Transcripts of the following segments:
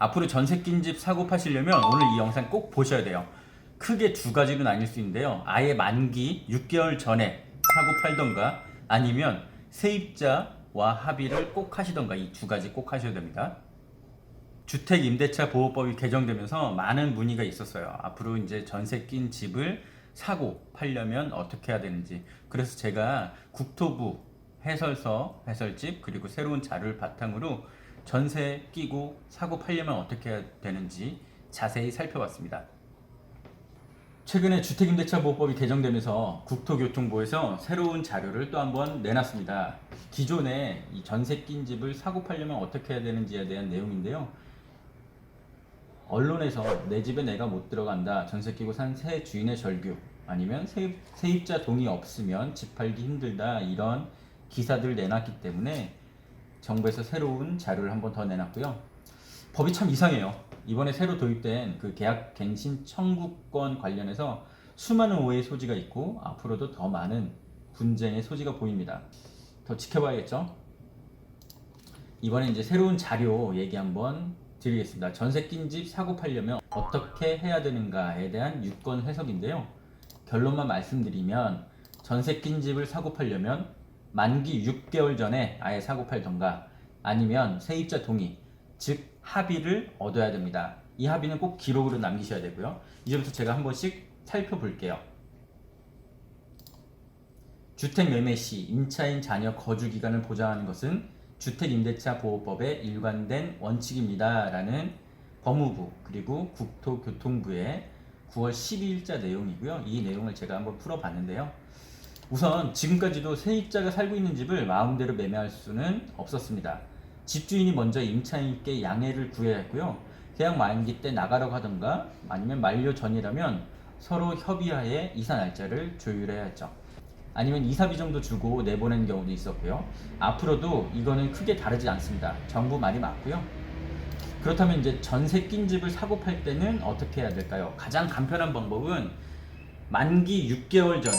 앞으로 전세 낀집 사고 파시려면 오늘 이 영상 꼭 보셔야 돼요. 크게 두 가지로 나뉠 수 있는데요. 아예 만기 6개월 전에 사고 팔던가 아니면 세입자와 합의를 꼭 하시던가 이 두 가지 꼭 하셔야 됩니다. 주택 임대차 보호법이 개정되면서 많은 문의가 있었어요. 앞으로 이제 전세 낀 집을 사고 팔려면 어떻게 해야 되는지. 그래서 제가 국토부 해설서, 해설집 그리고 새로운 자료를 바탕으로 전세 끼고 사고 팔려면 어떻게 해야 되는지 자세히 살펴봤습니다. 최근에 주택임대차보호법이 개정되면서 국토교통부에서 새로운 자료를 또 한번 내놨습니다. 기존에 이 전세 낀 집을 사고 팔려면 어떻게 해야 되는지에 대한 내용인데요. 언론에서 내 집에 내가 못 들어간다. 전세 끼고 산 새 주인의 절규 아니면 세입, 세입자 동의 없으면 집 팔기 힘들다. 이런 기사들 내놨기 때문에 정부에서 새로운 자료를 한 번 더 내놨고요. 법이 참 이상해요. 이번에 새로 도입된 그 계약 갱신 청구권 관련해서 수많은 오해의 소지가 있고 앞으로도 더 많은 분쟁의 소지가 보입니다. 더 지켜봐야겠죠? 이번에 이제 새로운 자료 얘기 한번 드리겠습니다. 전세 낀집 사고 팔려면 어떻게 해야 되는가에 대한 유권 해석인데요. 결론만 말씀드리면 전세 낀 집을 사고 팔려면 만기 6개월 전에 아예 사고 팔던가 아니면 세입자 동의, 즉 합의를 얻어야 됩니다. 이 합의는 꼭 기록으로 남기셔야 되고요. 이제부터 제가 한 번씩 살펴볼게요. 주택 매매 시 임차인 자녀 거주 기간을 보장하는 것은 주택임대차 보호법의 일관된 원칙입니다라는 법무부 그리고 국토교통부의 9월 12일자 내용이고요. 이 내용을 제가 한번 풀어봤는데요. 우선 지금까지도 세입자가 살고 있는 집을 마음대로 매매할 수는 없었습니다. 집주인이 먼저 임차인께 양해를 구해야 했고요. 계약 만기 때 나가라고 하던가 아니면 만료 전이라면 서로 협의하에 이사 날짜를 조율해야 했죠. 아니면 이사비 정도 주고 내보낸 경우도 있었고요. 앞으로도 이거는 크게 다르지 않습니다. 정부 말이 맞고요. 그렇다면 이제 전세 낀 집을 사고 팔 때는 어떻게 해야 될까요? 가장 간편한 방법은 만기 6개월 전에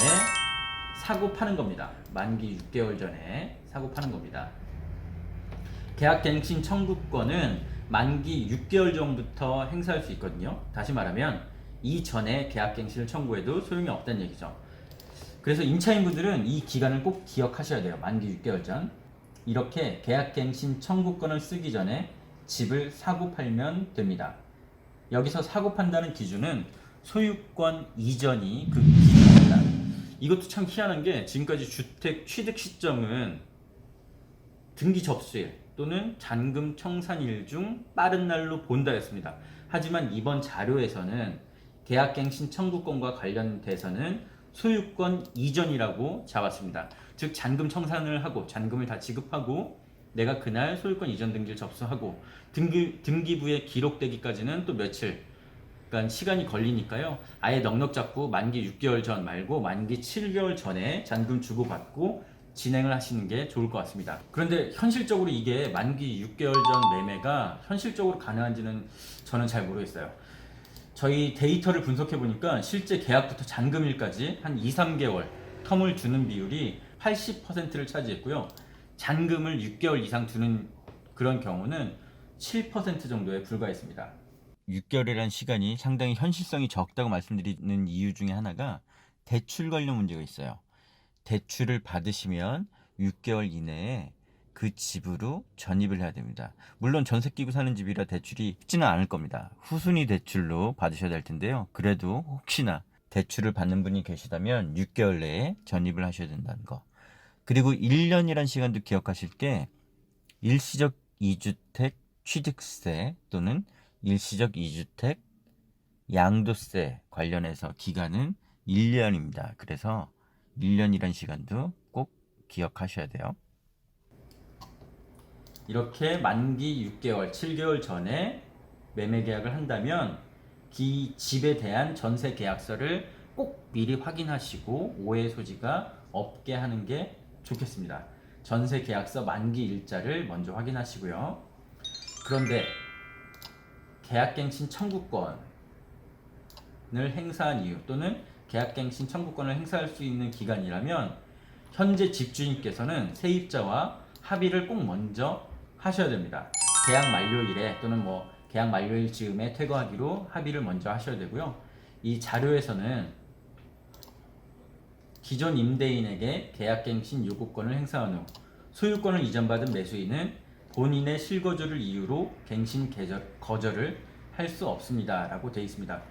사고 파는 겁니다. 만기 6개월 전에 사고 파는 겁니다. 계약갱신 청구권은 만기 6개월 전부터 행사할 수 있거든요. 다시 말하면 이전에 계약갱신을 청구해도 소용이 없다는 얘기죠. 그래서 임차인분들은 이 기간을 꼭 기억하셔야 돼요. 만기 6개월 전. 이렇게 계약갱신 청구권을 쓰기 전에 집을 사고 팔면 됩니다. 여기서 사고 판다는 기준은 소유권 이전이 그 기준입니다. 이것도 참 희한한 게 지금까지 주택 취득 시점은 등기 접수일 또는 잔금 청산일 중 빠른 날로 본다였습니다. 하지만 이번 자료에서는 계약갱신 청구권과 관련돼서는 소유권 이전이라고 잡았습니다. 즉 잔금 청산을 하고 잔금을 다 지급하고 내가 그날 소유권 이전 등기를 접수하고 등기 등기부에 기록되기까지는 또 며칠 그러니까 시간이 걸리니까요. 아예 넉넉 잡고 만기 6개월 전 말고 만기 7개월 전에 잔금 주고 받고 진행을 하시는 게 좋을 것 같습니다. 그런데 현실적으로 이게 만기 6개월 전 매매가 현실적으로 가능한지는 저는 잘 모르겠어요. 저희 데이터를 분석해 보니까 실제 계약부터 잔금일까지 한 2, 3개월 텀을 두는 비율이 80%를 차지했고요. 잔금을 6개월 이상 두는 그런 경우는 7% 정도에 불과했습니다. 6개월이라는 시간이 상당히 현실성이 적다고 말씀드리는 이유 중에 하나가 대출 관련 문제가 있어요. 대출을 받으시면 6개월 이내에 그 집으로 전입을 해야 됩니다. 물론 전세 끼고 사는 집이라 대출이 쉽지는 않을 겁니다. 후순위 대출로 받으셔야 될 텐데요. 그래도 혹시나 대출을 받는 분이 계시다면 6개월 내에 전입을 하셔야 된다는 거. 그리고 1년이란 시간도 기억하실 게 일시적 2주택 취득세 또는 일시적 2주택 양도세 관련해서 기간은 1년입니다. 그래서 1년이란 시간도 꼭 기억하셔야 돼요. 이렇게 만기 6개월, 7개월 전에 매매 계약을 한다면 이 집에 대한 전세 계약서를 꼭 미리 확인하시고 오해 소지가 없게 하는 게 좋겠습니다. 전세 계약서 만기 일자를 먼저 확인하시고요. 그런데 계약갱신 청구권을 행사한 이유 또는 계약갱신 청구권을 행사할 수 있는 기간이라면 현재 집주인께서는 세입자와 합의를 꼭 먼저 하셔야 됩니다. 계약 만료일에 또는 뭐 계약 만료일 즈음에 퇴거하기로 합의를 먼저 하셔야 되고요. 이 자료에서는 기존 임대인에게 계약갱신 요구권을 행사한 후 소유권을 이전받은 매수인은 본인의 실거주를 이유로 갱신 계절, 거절을 할 수 없습니다 라고 되어 있습니다.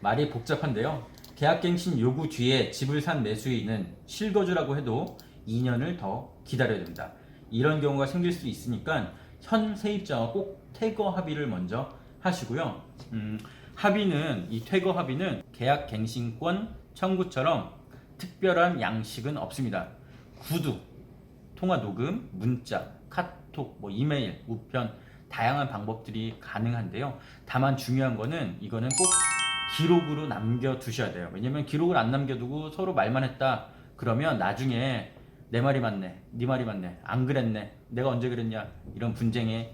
말이 복잡한데요. 계약갱신 요구 뒤에 집을 산 매수인은 실거주라고 해도 2년을 더 기다려야 됩니다. 이런 경우가 생길 수 있으니까 현 세입자와 꼭 퇴거 합의를 먼저 하시고요. 음, 합의는 이 퇴거 합의는 계약 갱신권 청구처럼 특별한 양식은 없습니다. 구두, 통화 녹음, 문자, 카톡, 뭐 이메일, 우편 다양한 방법들이 가능한데요. 다만 중요한 거는 이거는 꼭 기록으로 남겨 두셔야 돼요. 왜냐면 기록을 안 남겨두고 서로 말만 했다. 그러면 나중에 내 말이 맞네, 네 말이 맞네, 안 그랬네, 내가 언제 그랬냐 이런 분쟁의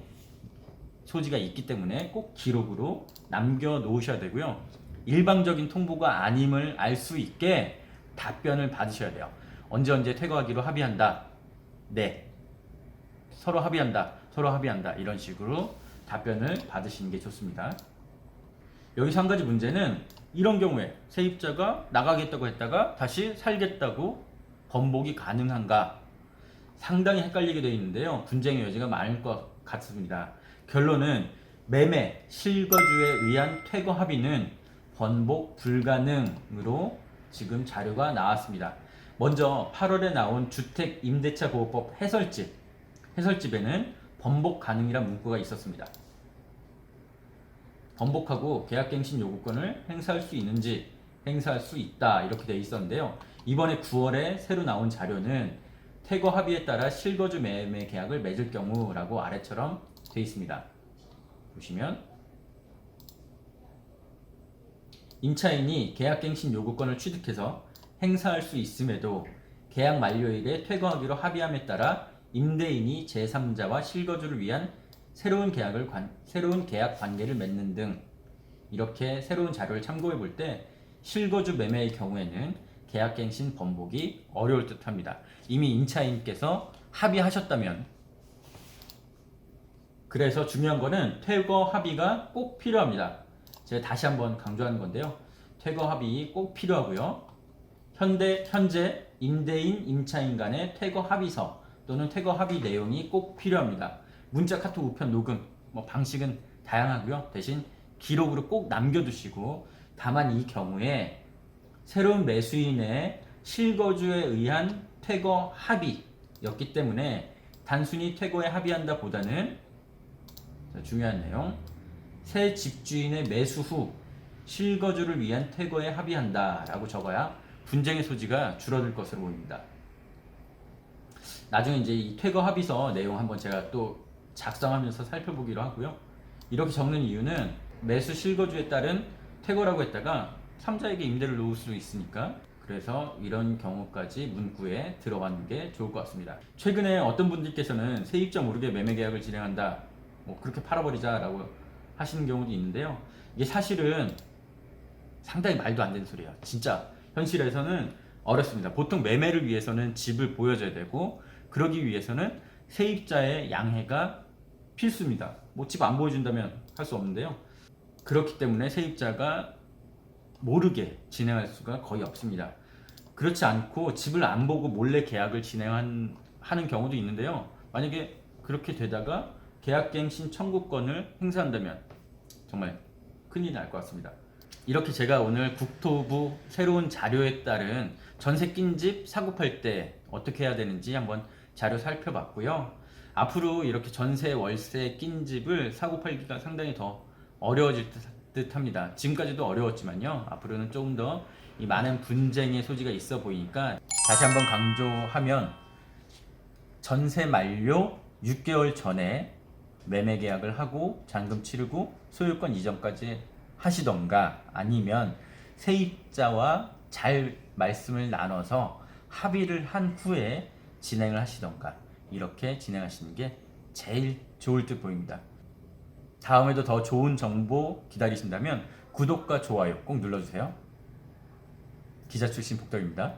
소지가 있기 때문에 꼭 기록으로 남겨 놓으셔야 되고요. 일방적인 통보가 아님을 알 수 있게 답변을 받으셔야 돼요. 언제 언제 퇴거하기로 합의한다. 네. 서로 합의한다. 서로 합의한다. 이런 식으로 답변을 받으시는 게 좋습니다. 여기서 한 가지 문제는 이런 경우에 세입자가 나가겠다고 했다가 다시 살겠다고 번복이 가능한가 상당히 헷갈리게 되어 있는데요. 분쟁의 여지가 많을 것 같습니다. 결론은 매매 실거주에 의한 퇴거 합의는 번복 불가능으로 지금 자료가 나왔습니다. 먼저 8월에 나온 주택 임대차 보호법 해설집 해설집에는 번복 가능이란 문구가 있었습니다. 번복하고 계약갱신 요구권을 행사할 수 있는지 행사할 수 있다 이렇게 되어 있었는데요. 이번에 9월에 새로 나온 자료는 퇴거 합의에 따라 실거주 매매 계약을 맺을 경우라고 아래처럼 되어 있습니다. 보시면 임차인이 계약갱신 요구권을 취득해서 행사할 수 있음에도 계약 만료일에 퇴거하기로 합의함에 따라 임대인이 제3자와 실거주를 위한 새로운 계약을 관, 새로운 계약 관계를 맺는 등 이렇게 새로운 자료를 참고해 볼 때 실거주 매매의 경우에는 계약갱신 번복이 어려울 듯합니다. 이미 임차인께서 합의하셨다면 그래서 중요한 거는 퇴거 합의가 꼭 필요합니다. 제가 다시 한번 강조하는 건데요. 퇴거 합의 꼭 필요하고요. 현대 현재 임대인 임차인 간의 퇴거 합의서 또는 퇴거 합의 내용이 꼭 필요합니다. 문자, 카톡, 우편, 녹음 뭐 방식은 다양하고요. 대신 기록으로 꼭 남겨두시고 다만 이 경우에 새로운 매수인의 실거주에 의한 퇴거 합의였기 때문에 단순히 퇴거에 합의한다 보다는 자, 중요한 내용 새 집주인의 매수 후 실거주를 위한 퇴거에 합의한다 라고 적어야 분쟁의 소지가 줄어들 것으로 보입니다. 나중에 이제 이 퇴거 합의서 내용 한번 제가 또 작성하면서 살펴보기로 하고요. 이렇게 적는 이유는 매수 실거주에 따른 퇴거라고 했다가 3자에게 임대를 놓을 수 있으니까 그래서 이런 경우까지 문구에 들어가는 게 좋을 것 같습니다. 최근에 어떤 분들께서는 세입자 모르게 매매 계약을 진행한다. 뭐 그렇게 팔아버리자라고 하시는 경우도 있는데요. 이게 사실은 상당히 말도 안 되는 소리예요. 진짜 현실에서는 어렵습니다. 보통 매매를 위해서는 집을 보여줘야 되고 그러기 위해서는 세입자의 양해가 필수입니다. 뭐 집 안 보여준다면 할 수 없는데요. 그렇기 때문에 세입자가 모르게 진행할 수가 거의 없습니다. 그렇지 않고 집을 안 보고 몰래 계약을 진행하는 경우도 있는데요. 만약에 그렇게 되다가 계약갱신 청구권을 행사한다면 정말 큰일이 날것 같습니다. 이렇게 제가 오늘 국토부 새로운 자료에 따른 전세 낀 집 사고 팔 때 어떻게 해야 되는지 한번 자료 살펴봤고요. 앞으로 이렇게 전세 월세 낀 집을 사고 팔기가 상당히 더 어려워질 듯 합니다. 지금까지도 어려웠지만요. 앞으로는 조금 더 이 많은 분쟁의 소지가 있어 보이니까 다시 한번 강조하면 전세 만료 6개월 전에 매매 계약을 하고 잔금 치르고 소유권 이전까지 하시던가 아니면 세입자와 잘 말씀을 나눠서 합의를 한 후에 진행을 하시던가 이렇게 진행하시는 게 제일 좋을 듯 보입니다. 다음에도 더 좋은 정보 기다리신다면 구독과 좋아요 꼭 눌러주세요. 기자 출신 복덕입니다.